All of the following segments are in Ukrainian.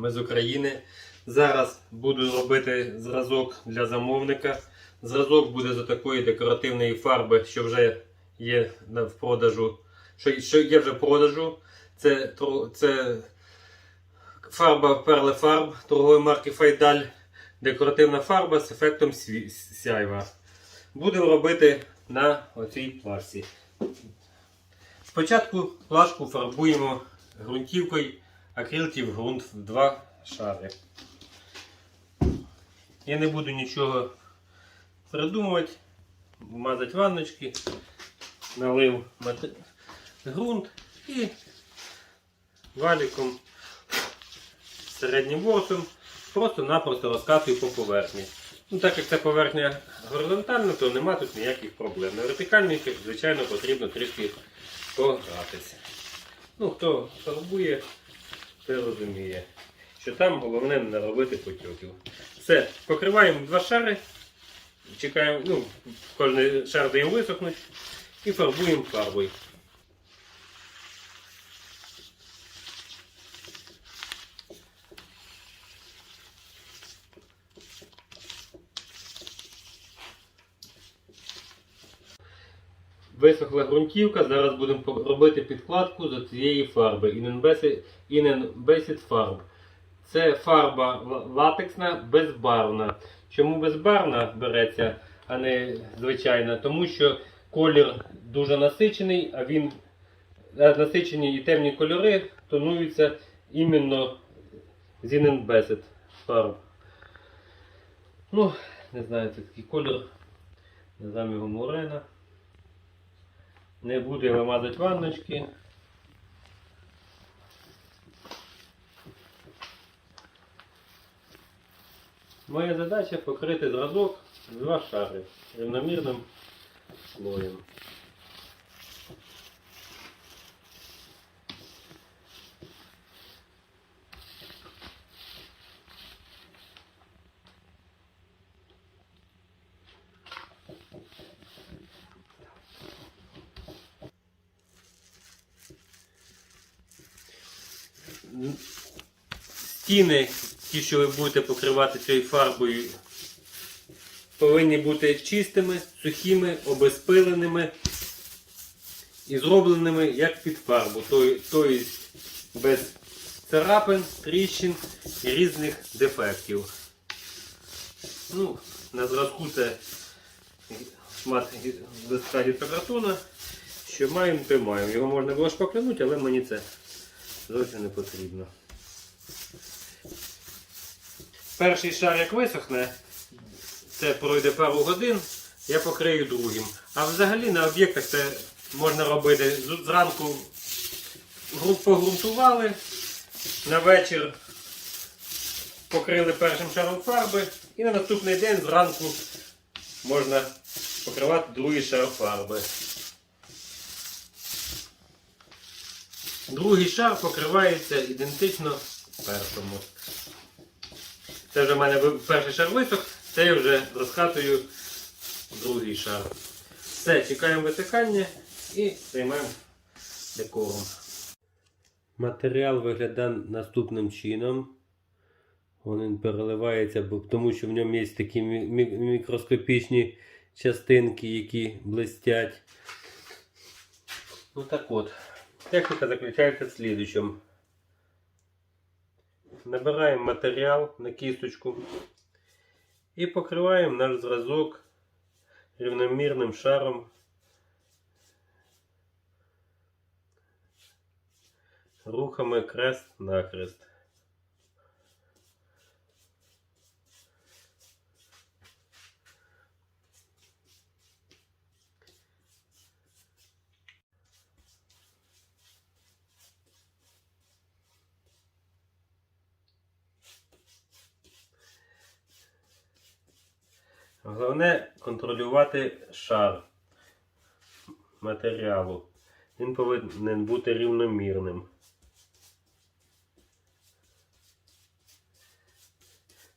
Ми з України. Зараз буду робити зразок для замовника. Зразок буде з такої декоративної фарби, що вже є в продажу. Що, що є вже в продажу. Це, це фарба Перли Фарб торгової марки Файдаль. Декоративна фарба з ефектом сяйва. Будемо робити на оцій плашці. Спочатку плашку фарбуємо ґрунтівкою акрилтів ґрунт в два шари. Я не буду нічого придумувати, мазати ванночки, налив мат- ґрунт і валіком середнім ворсом просто-напросто розкатую по поверхні. Ну, так як це поверхня горизонтальна, то нема тут ніяких проблем. На вертикальній, звичайно, потрібно трішки погратися. Ну, хто фарбує, той розуміє, що там головне не наробити потьоків. Все, покриваємо два шари, чекаємо, ну, кожен шар даємо висохнути і фарбуємо фарбою. Висохла ґрунтівка, зараз будемо робити підкладку з цієї фарби Inenbase- Inenbase Farb. Це фарба латексна, безбарвна. Чому безбарвна береться, а не звичайна? Тому що колір дуже насичений, а він насичені і темні кольори тонуються іменно з Inenbase фарб. Ну, не знаю, це такий колір. Називаємо його Мурена. Не буду я вимазати ванночки. Моя задача покрити зразок в два шари рівномірним слоєм. Стіни, ті, що ви будете покривати цією фарбою, повинні бути чистими, сухими, обезпиленими і зробленими як під фарбу. Тобто без царапин, тріщин і різних дефектів. Ну, на зразку це шмат листка гідрокартона. Що маємо, то маємо. Його можна було шпаклянути, але мені це зовсім не потрібно. Перший шар як висохне, це пройде пару годин, я покрию другим. А взагалі на об'єктах це можна робити зранку погрунтували, на вечір покрили першим шаром фарби і на наступний день зранку можна покривати другий шар фарби. Другий шар покривається ідентично першому. Це вже в мене перший шар висох, це вже розкатую другий шар. Все, чекаємо висихання і займаємо декором. Матеріал виглядає наступним чином. Він переливається, тому що в ньому є такі мі- мі- мікроскопічні частинки, які блистять. Ну так от. Техніка заключається в слідчому. Набираємо матеріал на кісточку і покриваємо наш зразок рівномірним шаром. Рухами крест-накрест. Головне контролювати шар матеріалу. Він повинен бути рівномірним.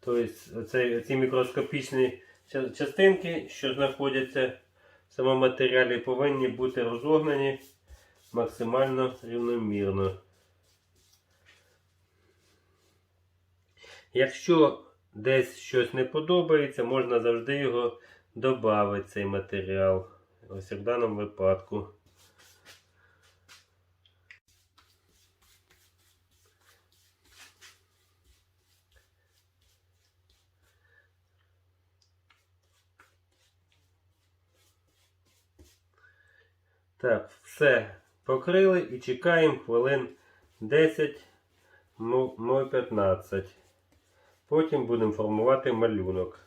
Тобто оце, ці мікроскопічні частинки, що знаходяться в самому матеріалі, повинні бути розогнані максимально рівномірно. Якщо десь щось не подобається, можна завжди його додати, цей матеріал. Ось як в даному випадку. Так, все покрили і чекаємо хвилин 10, ну, ну 15. Потім будемо формувати малюнок.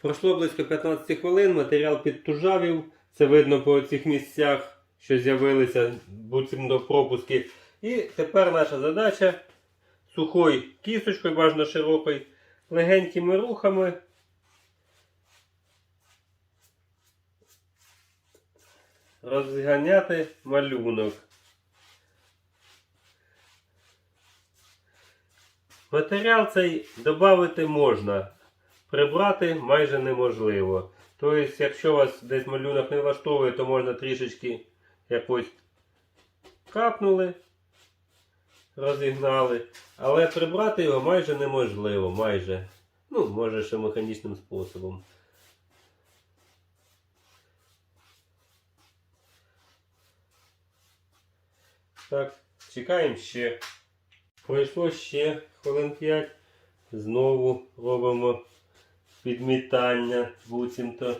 Пройшло близько 15 хвилин, матеріал підтужавів. Це видно по цих місцях, що з'явилися буцімто пропуски. І тепер наша задача сухою кісточкою, бажано широкою, легенькими рухами розганяти малюнок. Матеріал цей додати можна, прибрати майже неможливо. Тобто, якщо вас десь малюнок не влаштовує, то можна трішечки якось капнули, розігнали, але прибрати його майже неможливо, майже. Ну, може ще механічним способом. Так, чекаємо ще. Пройшло ще хвилин 5. Знову робимо підмітання буцімто.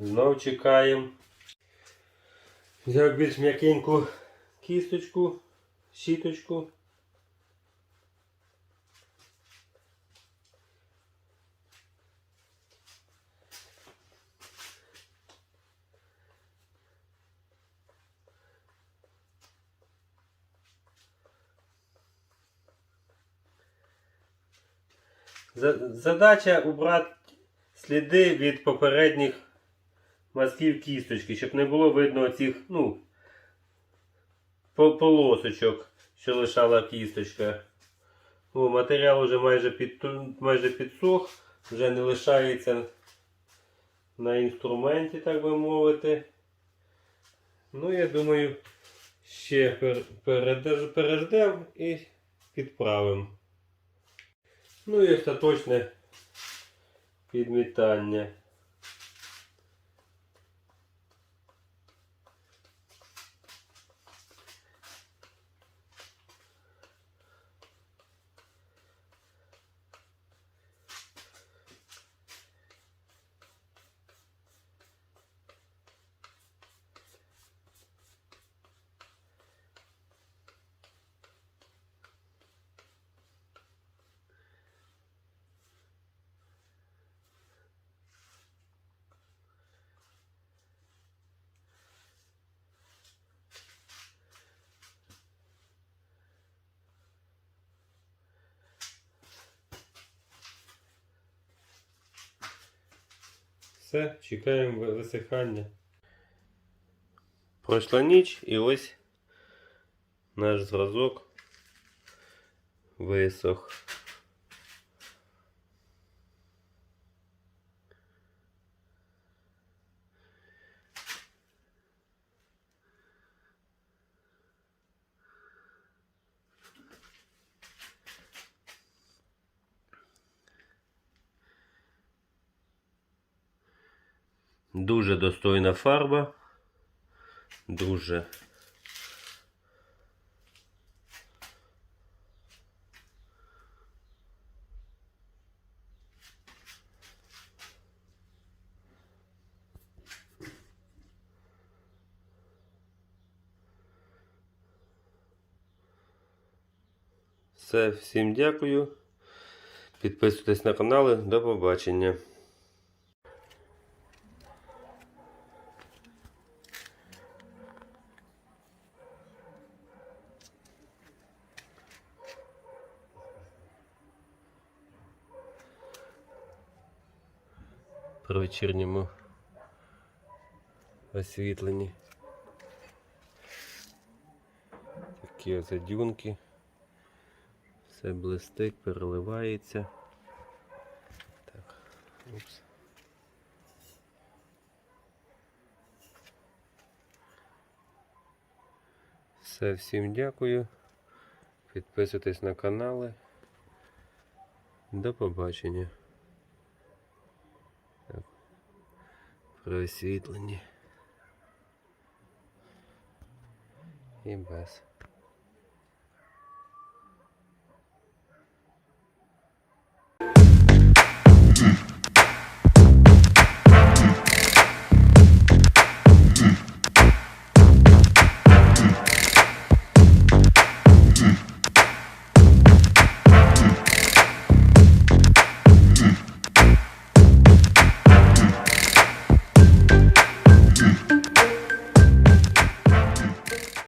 Знов чекаємо. Взяв більш м'якеньку кісточку, щіточку. Задача убрати сліди від попередніх мазків кісточки, щоб не було видно цих, ну, полосочок, що лишала кісточка. О, матеріал вже майже, під, майже підсох, вже не лишається на інструменті, так би мовити. Ну, я думаю, ще пер, переждемо і підправимо. Ну і остаточне підмітання. Все, чекаємо висихання. Пройшла ніч і ось наш зразок висох. Дуже достойна фарба. Дуже. Все, всім дякую. Підписуйтесь на канали. До побачення. При вечірньому освітленні. Такі ось дюнки. Все блистить, переливається. Так, упс. Все, всім дякую. Підписуйтесь на канали. До побачення. При освітленні. І без.